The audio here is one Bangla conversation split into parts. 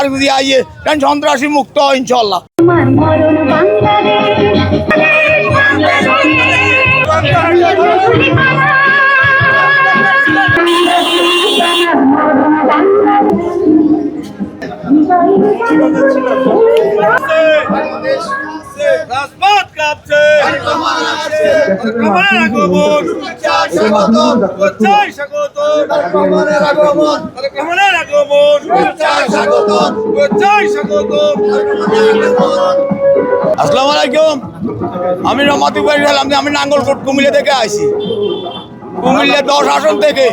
তার দিয়ে আইয়ে কারণ সন্ত্রাসী মুক্ত ইনশাল্লাহ রাজপথ কাঁপছে। কমলের আলাইকুম। আমি রমাতি বাড়ি আমি নাঙ্গলকোট কুমিল্লা থেকে আইছি। কুমিল্লা দশ আসন থেকে।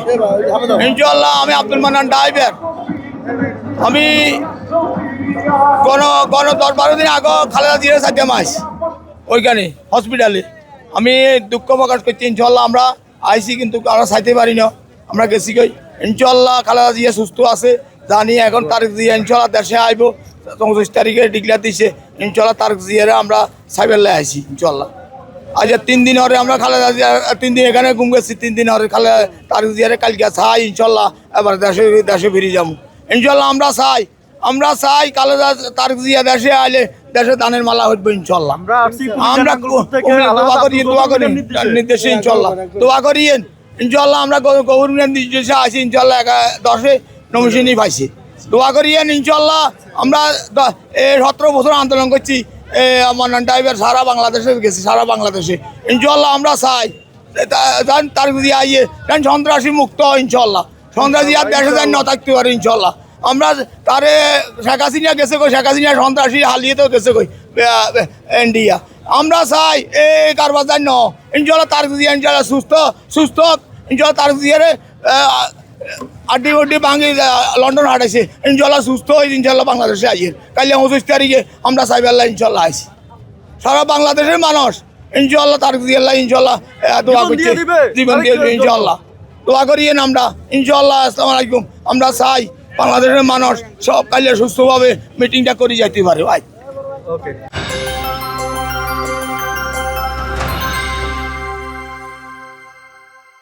ইনশাল্লাহ আমি আব্দুল মান্নান ড্রাইভার আমি গণ গণ দশ বারো দিন আগে খালেদা জিরে সাথে মাস ওইখানে হসপিটালে আমি দুঃখ প্রকাশ করছি ইনশাল্লাহ আমরা আইছি কিন্তু আমরা সাইতে পারি না আমরা গেছি কই? ইনশাল্লাহ খালেদা জিয়া সুস্থ আছে, জানি এখন তারিখ দিয়ে ইনশাল্লাহ দেশে আইব চৌত্রিশ তারিখে ডিক্লেয়ার দিছে ইনশাল্লাহ তারিখ দিয়ে আমরা সাইবেল্লায় আইসি ইনশাল্লাহ আজ তিন দিন হরে আমরা খালেদা জিয়া, তিন দিন এখানে ঘুম গেছি, তিন দিন হরে খালে তারিখ জিয়ারে কালকে চাই ইনশাল্লাহ এবার দেশে দেশে ফিরে যাব। ইনশাল্লাহ আমরা চাই আমরা চাই খালেদা তারক দিয়ে দেশে আইলে দেশে দানের মালা হইবে ইনশাল্লাহ আমরা দোয়া করি দোয়া করি নির্দেশে ইনশাল্লাহ দোয়া করিয়েন ইনশাল্লাহ আমরা গভর্নমেন্ট নির্দেশে আছি ইনশাল্লাহ একা- দশে নমিশনই পাইছি। দোয়া করিয়েন ইনশাল্লাহ আমরা এ সতেরো বছর আন্দোলন করছি এ আমার ড্রাইভার সারা বাংলাদেশে গেছি সারা বাংলাদেশে। ইনশাল্লাহ আমরা চাই তার দিয়ে আইয়ে সন্ত্রাসী মুক্ত ইনশাল্লাহ সন্ত্রাসী আর দেশে যাই না থাকতে পারে ইনশাল্লাহ আমরা তারে শেখ হাসিনা গেছে কই? শেখ হাসিনা সন্ত্রাসী হালিয়ে তো গেছে কই? ইন্ডিয়া আমরা চাই এ কারবার ন ইনশাল্লাহ তার দিয়ে ইনশাল্লাহ সুস্থ সুস্থ ইনশাল্লাহ তার দিয়ে আড্ডি উড্ডি ভাঙি লন্ডন হাঁটাইছে ইনশাল্লাহ সুস্থ হয়ে ইনশাল্লাহ বাংলাদেশে আইয়ের। কালি পঁচিশ তারিখে আমরা সাইবাল্লাহ ইনশাল্লাহ আইছি। সারা বাংলাদেশের মানুষ ইনশাল্লাহ তার দিয়ে আল্লাহ ইনশাল্লাহ দোয়া করছে দিয়ে জীবন দিয়ে ইনশাল্লাহ দোয়া করিয়েন আমরা ইনশাল্লাহ আসসালামু আলাইকুম। আমরা চাই বাংলাদেশের মানুষ সব কালে সুস্থভাবে মিটিংটা করে যাইতে পারে ভাই। ওকে